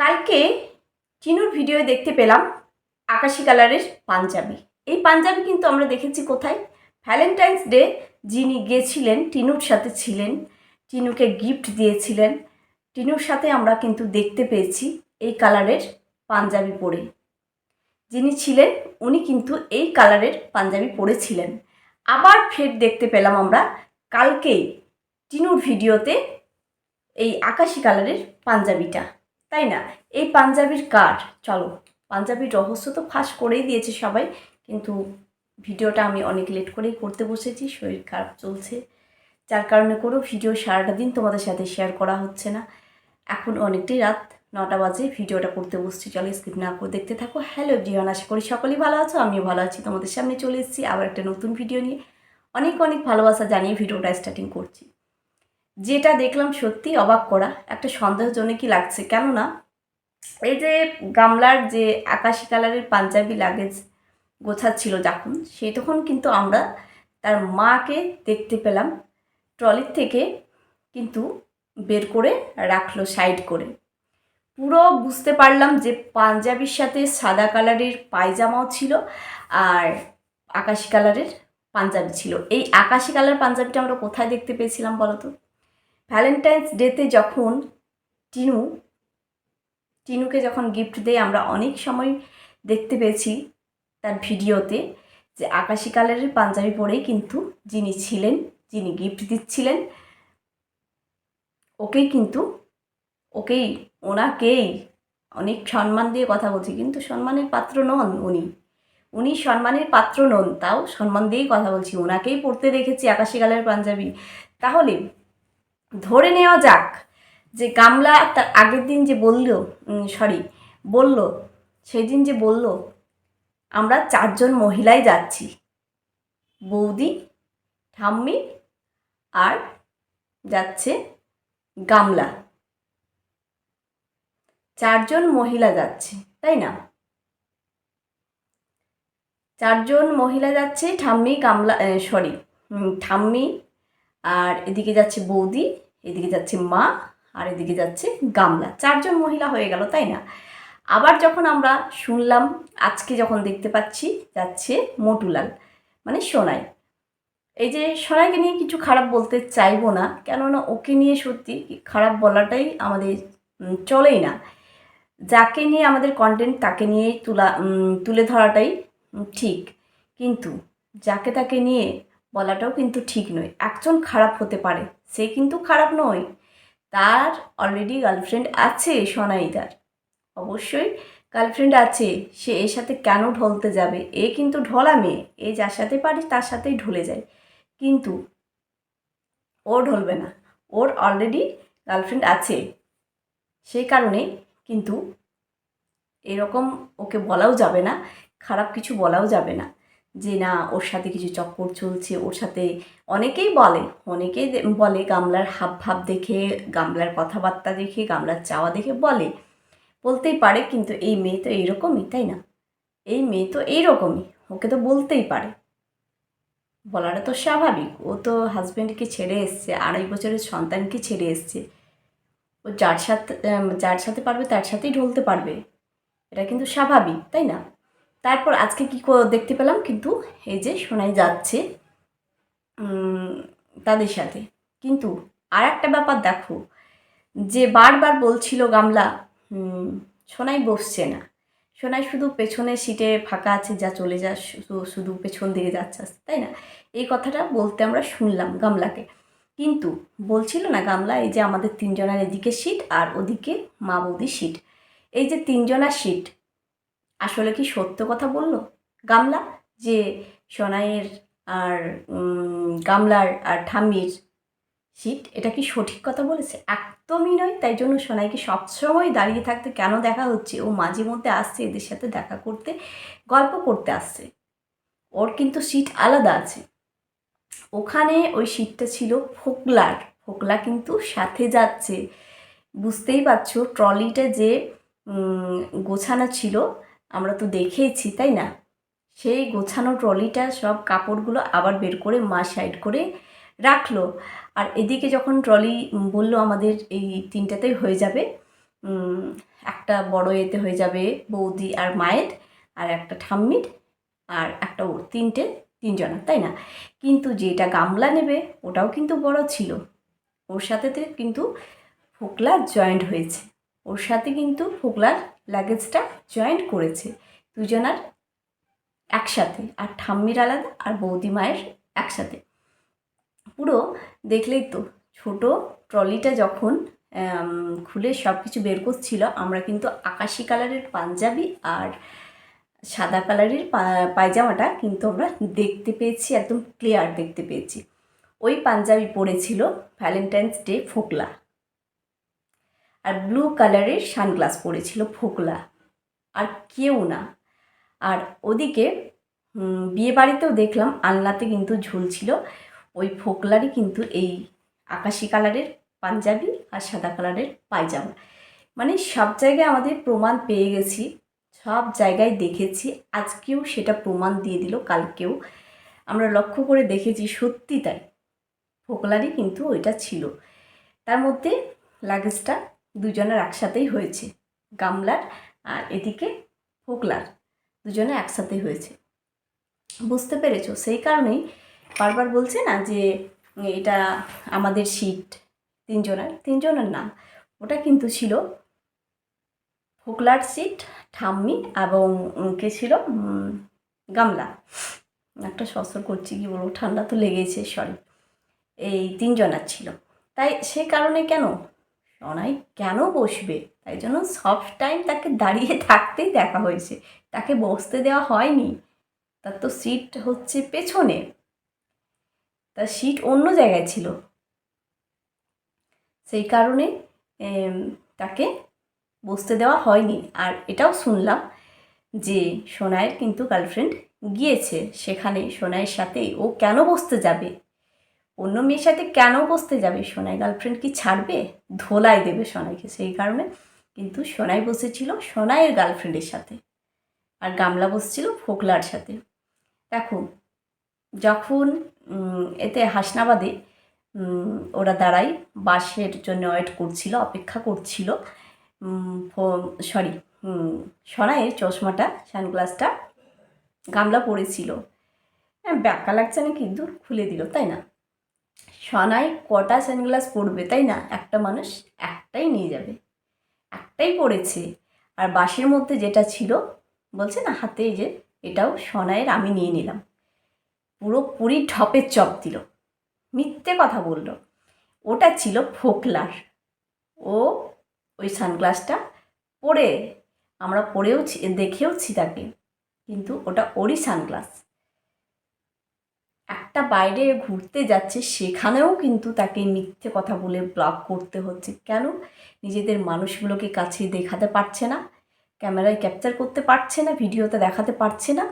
কালকে চিনুর ভিডিও দেখতে পেলাম আকাশি কালারের পাঞ্জাবি। এই পাঞ্জাবি কিন্তু আমরা দেখেছি কোথায়? ভ্যালেন্টাইন্স ডে যিনি গিয়েছিলেন টিনুর সাথে ছিলেন, টিনুকে গিফট দিয়েছিলেন, টিনুর সাথে আমরা কিন্তু দেখতে পেয়েছি এই কালারের পাঞ্জাবি পরে। যিনি ছিলেন, উনি কিন্তু এই কালারের পাঞ্জাবি পরেছিলেন। আবার ফের দেখতে পেলাম আমরা কালকেই টিনুর ভিডিওতে এই আকাশি কালারের পাঞ্জাবিটা। তাই না? এই পাঞ্জাবির কার চলো, পাঞ্জাবির রহস্য তো ফাঁস করেই দিয়েছে সবাই, কিন্তু ভিডিওটা আমি অনেক লেট করেই করতে বসেছি, শরীর খারাপ চলছে। যার কারণে করেও ভিডিও সারাটা দিন তোমাদের সাথে শেয়ার করা হচ্ছে না। এখন অনেকটাই রাত, নটা বাজে, ভিডিওটা করতে বসছি, চলো স্কিপ না করে দেখতে থাকো। হ্যালো জিওন আশা করি সকলেই ভালো আছো, আমিও ভালো আছি, তোমাদের সামনে চলে এসেছি আবার একটা নতুন ভিডিও নিয়ে। অনেক অনেক ভালোবাসা জানিয়ে ভিডিওটা স্টার্টিং করছি। যেটা দেখলাম সত্যি অবাক করা, একটা সন্দেহজনক কি লাগছে। কেননা এই যে গামলার যে আকাশি কালারের পাঞ্জাবি লাগেজ গোছাচ্ছিল যখন সেই তখন কিন্তু আমরা তার মাকে দেখতে পেলাম ট্রলির থেকে কিন্তু বের করে রাখল সাইড করে। পুরো বুঝতে পারলাম যে পাঞ্জাবির সাথে সাদা কালারের পায়জামাও ছিল আর আকাশি কালারের পাঞ্জাবি ছিল। এই আকাশি কালার পাঞ্জাবিটা আমরা কোথায় দেখতে পেয়েছিলাম বলো তো ভ্যালেন্টাইন্স ডেতে যখন টিনু, টিনুকে যখন গিফট দেয় আমরা অনেক সময় দেখতে পেয়েছি তার ভিডিওতে যে আকাশি কালারের পাঞ্জাবি পরেই কিন্তু যিনি ছিলেন, যিনি গিফট দিচ্ছিলেন, ওকেই কিন্তু, ওকেই, ওনাকেই অনেক সম্মান দিয়ে কথা বলছি। কিন্তু সম্মানের পাত্র নন উনি। উনি সম্মানের পাত্র নন, তাও সম্মান দিয়েই কথা বলছি। ওনাকেই পড়তে দেখেছি আকাশি কালারের পাঞ্জাবি। তাহলে ধরে নেওয়া যাক যে গামলা তার আগের দিন যে বলল সরি বলল সেই দিন যে বলল, আমরা চারজন মহিলাই যাচ্ছি। বৌদি, ঠাম্মি আর যাচ্ছে গামলা। চারজন মহিলা যাচ্ছে, তাই না? চারজন মহিলা যাচ্ছে, ঠাম্মি, গামলা সরি ঠাম্মি আর এদিকে যাচ্ছে বৌদি। এদিকে যাচ্ছে মা আর এদিকে যাচ্ছে গামলা। চারজন মহিলা হয়ে গেল, তাই না? আবার যখন আমরা শুনলাম, আজকে যখন দেখতে পাচ্ছি, যাচ্ছে মটুলাল মানে সোনাই। এই যে সোনাইকে নিয়ে কিছু খারাপ বলতে চাইব না, কেননা ওকে নিয়ে সত্যি খারাপ বলাটাই আমাদের চলেই না। যাকে নিয়ে আমাদের কন্টেন্ট তাকে নিয়েই তুলা তুলে ধরাটাই ঠিক। কিন্তু যাকে তাকে নিয়ে বলাটাও কিন্তু ঠিক নয়। একজন খারাপ হতে পারে, সে কিন্তু খারাপ নয়। তার অলরেডি গার্লফ্রেন্ড আছে সোনাইদার। অবশ্যই গার্লফ্রেন্ড আছে, সে এর সাথে কেন ঢলতে যাবে? এ কিন্তু ঢলা মেয়ে, এ যার সাথে পারে তার সাথেই ঢলে যায়। কিন্তু ও ঢলবে না, ওর অলরেডি গার্লফ্রেন্ড আছে। সেই কারণে কিন্তু এরকম ওকে বলাও যাবে না, খারাপ কিছু বলাও যাবে না। যে না, ওর সাথে কিছু চক্কর চলছে, ওর সাথে অনেকেই বলে অনেকেই বলে গামলার হাব ভাব দেখে, গামলার কথাবার্তা দেখে, গামলার চাওয়া দেখে বলে। বলতেই পারে, কিন্তু এই মেয়ে তো এইরকমই, তাই না? এই মেয়ে তো এইরকমই, ওকে তো বলতেই পারে। বলাটা তো স্বাভাবিক, ও তো হাজব্যান্ডকে ছেড়ে এসছে, আড়াই বছরের সন্তানকে ছেড়ে এসছে। ও যার সাথে যার সাথে পারবে, তার সাথেই ঢলতে পারবে। এটা কিন্তু স্বাভাবিক, তাই না? তারপর আজকে কি দেখতে পেলাম কিন্তু এই যে শোনাই যাচ্ছে তাদের সাথে। কিন্তু আর একটা ব্যাপার দেখো যে বারবার বলছিল গামলা সোনাই বসছে না। সোনাই শুধু পেছনের সিটে ফাঁকা আছে যা চলে যা শুধু পেছন দিকে যাচ্ছে আস্তে, তাই না? এই কথাটা বলতে আমরা শুনলাম গামলাকে। কিন্তু বলছিল না গামলা এই যে আমাদের তিনজনের এদিকে সিট আর ওদিকে মা বৌদির সিট। এই যে তিনজনার সিট আসলে কি সত্য কথা বলল? গামলা? যে সোনাইয়ের আর গামলার আর ঠাম্মির সিট এটা কি সঠিক কথা বলেছে? একদমই নয়। তাই জন্য সোনাইকে সবসময় দাঁড়িয়ে থাকতে কেন দেখা হচ্ছে? ও মাঝে মধ্যে আসছে এদের সাথে দেখা করতে, গল্প করতে আসছে। ওর কিন্তু সিট আলাদা আছে। ওখানে ওই সিটটা ছিল ফোকলার। ফোকলা কিন্তু সাথে যাচ্ছে। বুঝতেই পারছ, ট্রলিটা যে গোছানো ছিল আমরা তো দেখেইছি, তাই না? সেই গোছানো ট্রলিটা সব কাপড়গুলো আবার বের করে মা সাইড করে রাখল। আর এদিকে যখন ট্রলি বলল আমাদের এই তিনটাতেই হয়ে যাবে একটা বড় এতে হয়ে যাবে বৌদি আর মায়ের, আর একটা ঠাম্মির, আর একটা ওর তিনটে, তিনজনের, তাই না? কিন্তু যেটা গামলা নেবে ওটাও কিন্তু বড় ছিল। ওর সাথে তো কিন্তু ফোকলা জয়েন্ট হয়েছে। ওর সাথে কিন্তু ফোকলার লাগেজটা জয়েন্ট করেছে। দুজনার একসাথে, আর ঠাম্মির আলাদা, আর বৌদি মায়ের একসাথে। পুরো দেখলেই তো, ছোট ট্রলিটা যখন খুলে সব কিছু বের করছিল, আমরা কিন্তু আকাশি কালারের পাঞ্জাবি আর সাদা কালারের পায়জামাটা কিন্তু আমরা দেখতে পেয়েছি, একদম ক্লিয়ার দেখতে পেয়েছি। ওই পাঞ্জাবি পরেছিল ভ্যালেন্টাইন্স ডে ফোকলা। আর ব্লু কালারের সানগ্লাস পরেছিল ফোকলা। আর কেউ না। আর ওদিকে বিয়ে বাড়িতেও দেখলাম আলনাতে কিন্তু ঝুলছিল ওই ফোকলারই কিন্তু এই আকাশি কালারের পাঞ্জাবি আর সাদা কালারের পায়জামা। মানে সব জায়গায় আমাদের প্রমাণ পেয়ে গেছি, সব জায়গায় দেখেছি। আজকেও সেটা প্রমাণ দিয়ে দিল, কালকেও। আমরা লক্ষ্য করে দেখেছি সত্যি তাই। ফোকলারই কিন্তু ওইটা ছিল। তার মধ্যে লাগেজটা দুজনের একসাথেই হয়েছে। গামলার আর এদিকে ফোকলার দুজনে একসাথেই হয়েছে। বুঝতে পেরেছ? সেই কারণেই বারবার বলছে না যে, এটা আমাদের সিট তিনজনের তিনজনের না ওটা কিন্তু ছিল ফোকলার সিট ঠাম্মি এবং কে ছিল? গামলা। একটা সসর করছি কি বলব? ঠান্ডা তো লেগেছে সরি এই তিনজনের ছিল। তাই সে কারণে কেন সনাই কেন বসবে? তাই জন্য সব টাইম তাকে দাঁড়িয়ে থাকতেই দেখা হয়েছে। তাকে বসতে দেওয়া হয়নি। তার তো সিট হচ্ছে পেছনে। তার সিট অন্য জায়গায় ছিল। সেই কারণে তাকে বসতে দেওয়া হয়নি। আর এটাও শুনলাম যে সোনাইয়ের কিন্তু গার্লফ্রেন্ড গিয়েছে। সেখানে সোনাইয়ের সাথে ও কেন বসতে যাবে? অন্য মেয়ের সাথে কেন বসতে যাবে? সোনাই গার্লফ্রেন্ড কি ছাড়বে? ধোলাই দেবে সোনাইকে, সেই কারণে কিন্তু সোনাই বসেছিল সোনাইয়ের গার্লফ্রেন্ডের সাথে আর গামলা বসছিল ফোকলার সাথে। দেখো, যখন এতে হাসনাবাদে ওরা দাঁড়াই বাসের জন্য ওয়েট করছিল, অপেক্ষা করছিল সরি সোনাইয়ের চশমাটা সানগ্লাসটা গামলা পড়েছিল হ্যাঁ ব্যাকা লাগছে না কিন্তু খুলে দিল, তাই না? সনাই কটা সানগ্লাস পরবে, তাই না? একটা মানুষ একটাই নিয়ে যাবে। একটাই পড়েছে আর বাসের মধ্যে যেটা ছিল, বলছে না হাতে যে, এটাও সনাইয়ের আমি নিয়ে নিলাম। পুরোপুরি ঢপের চপ দিল। মিথ্যে কথা বলল। ওটা ছিল ফোকলার। ও ওই সানগ্লাসটা পরে, আমরা পরেওছি দেখেওছি তাকে। কিন্তু ওটা ওরই সানগ্লাস। একটা বাইরে ঘুরতে যাচ্ছে, সেখানেও কিন্তু তাকে মিথ্যে কথা বলে ব্লগ করতে হচ্ছে। কেন? নিজেদের মানুষগুলোকে কাছে দেখাতে পারছে না, ক্যামেরায় ক্যাপচার করতে পারছে না, ভিডিওতে দেখাতে পারছে না।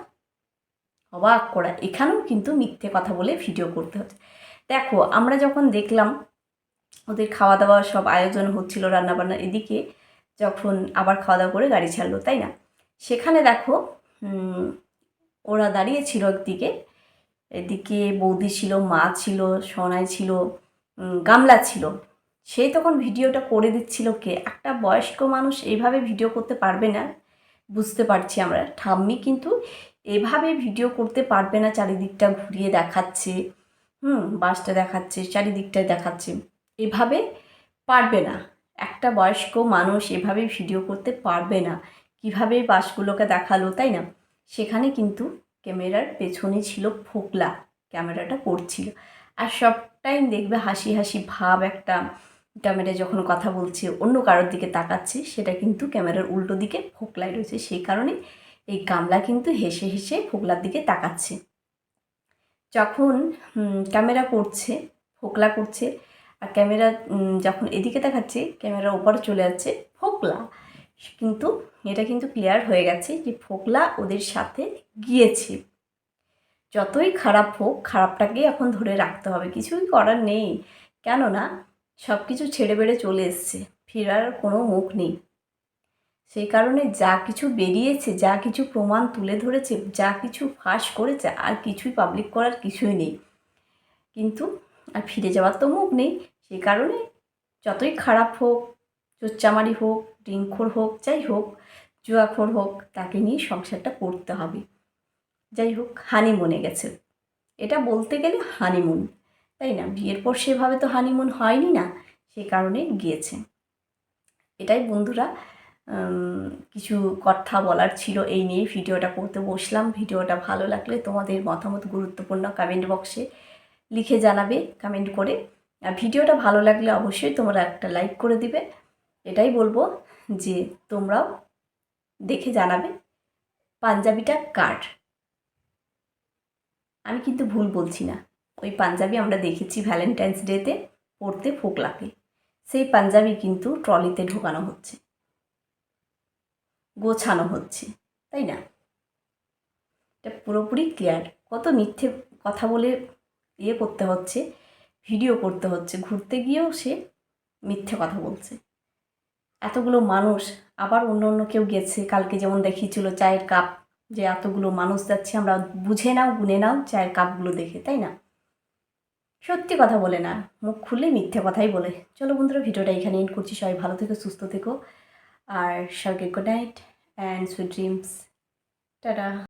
অবাক করা, এখানেও কিন্তু মিথ্যে কথা বলে ভিডিও করতে হচ্ছে। দেখো, আমরা যখন দেখলাম ওদের খাওয়া দাওয়া সব আয়োজন হচ্ছিল, রান্নাবান্না এদিকে, যখন আবার খাওয়া দাওয়া করে গাড়ি ছাড়লো, তাই না? সেখানে দেখো ওরা দাঁড়িয়েছিল একদিকে এদিকে বৌদি ছিল, মা ছিল, সোনাই ছিল গামলা ছিল। সেই তখন ভিডিওটা করে দিচ্ছিল কে? একটা বয়স্ক মানুষ এইভাবে ভিডিও করতে পারবে না, বুঝতে পারছি আমরা। ঠাম্মি কিন্তু এভাবে ভিডিও করতে পারবে না, চারিদিকটা ঘুরিয়ে দেখাচ্ছে, হুম, বাসটা দেখাচ্ছে চারিদিকটা দেখাচ্ছে। এভাবে পারবে না। একটা বয়স্ক মানুষ এভাবে ভিডিও করতে পারবে না। কীভাবে বাসগুলোকে দেখাল, তাই না? সেখানে কিন্তু ক্যামেরার পেছনে ছিল ফোকলা, ক্যামেরাটা করছিল আর সব টাইম দেখবে হাসি হাসি ভাব একটা ক্যামেরা যখন কথা বলছে, অন্য কারোর দিকে তাকাচ্ছে, সেটা কিন্তু ক্যামেরার উল্টো দিকে ফোকলায় রয়েছে। সেই কারণে এই গামলা কিন্তু হেসে হেসে ফোকলার দিকে তাকাচ্ছে। যখন ক্যামেরা করছে ফোকলা করছে আর ক্যামেরা যখন এদিকে দেখাচ্ছে ক্যামেরার ওপরে চলে যাচ্ছে ফোকলা। কিন্তু এটা কিন্তু ক্লিয়ার হয়ে গেছে যে ফোকলা ওদের সাথে গিয়েছে। যতই খারাপ হোক, খারাপটাকেই এখন ধরে রাখতে হবে। কিছুই করার নেই। কেননা সব কিছু ছেড়ে বেড়ে চলে এসছে। ফেরার কোনো মুখ নেই। সেই কারণে যা কিছু বেরিয়েছে, যা কিছু প্রমাণ তুলে ধরেছে, যা কিছু ফাঁস করেছে, আর কিছুই পাবলিক করার কিছুই নেই। কিন্তু আর ফিরে যাওয়ার তো মুখ নেই। সেই কারণে যতই খারাপ হোক চোচ্চামারি হোক ড্রিঙ্কখোর হোক, যাই হোক, জুয়াখোর হোক, তাকে নিয়ে সংসারটা করতে হবে। যাই হোক হানিমুনে গেছে। এটা বলতে গেলে হানিমুন তাই না? বিয়ের পর সেভাবে তো হানিমুন হয়নি না, সে কারণে গিয়েছে। এটাই বন্ধুরা কিছু কথা বলার ছিল এই নিয়ে। ভিডিওটা করতে বসলাম। ভিডিওটা ভালো লাগলে তোমাদের মতামত গুরুত্বপূর্ণ কমেন্ট বক্সে লিখে জানাবে কমেন্ট করে। আর ভিডিওটা ভালো লাগলে অবশ্যই তোমরা একটা লাইক করে দিবে। এটাই বলব যে তোমরাও দেখে জানাবে পাঞ্জাবিটা কার। আমি কিন্তু ভুল বলছি না। ওই পাঞ্জাবি আমরা দেখেছি ভ্যালেন্টাইন্স ডেতে পরতে ফোকলাকে। সেই পাঞ্জাবি কিন্তু ট্রলিতে ঢোকানো হচ্ছে। গোছানো হচ্ছে, তাই না? এটা পুরোপুরি ক্লিয়ার। কত মিথ্যে কথা বলে ইয়ে করতে হচ্ছে, ভিডিও করতে হচ্ছে, ঘুরতে গিয়েও সে মিথ্যে কথা বলছে। এতগুলো মানুষ, আবার অন্য অন্য কেউ গেছে। কালকে যেমন দেখিয়েছিল চায়ের কাপ, যে এতগুলো মানুষ যাচ্ছে, আমরা বুঝে নাও, গুনে নাও চায়ের কাপগুলো দেখে, তাই না? সত্যি কথা বলে না, মুখ খুলে মিথ্যে কথাই বলে। চলো বন্ধুরা, ভিডিওটা এখানে এন্ড করছি। সবাই ভালো থেকো, সুস্থ থেকো। আর সবাইকে good night and sweet dreams tata.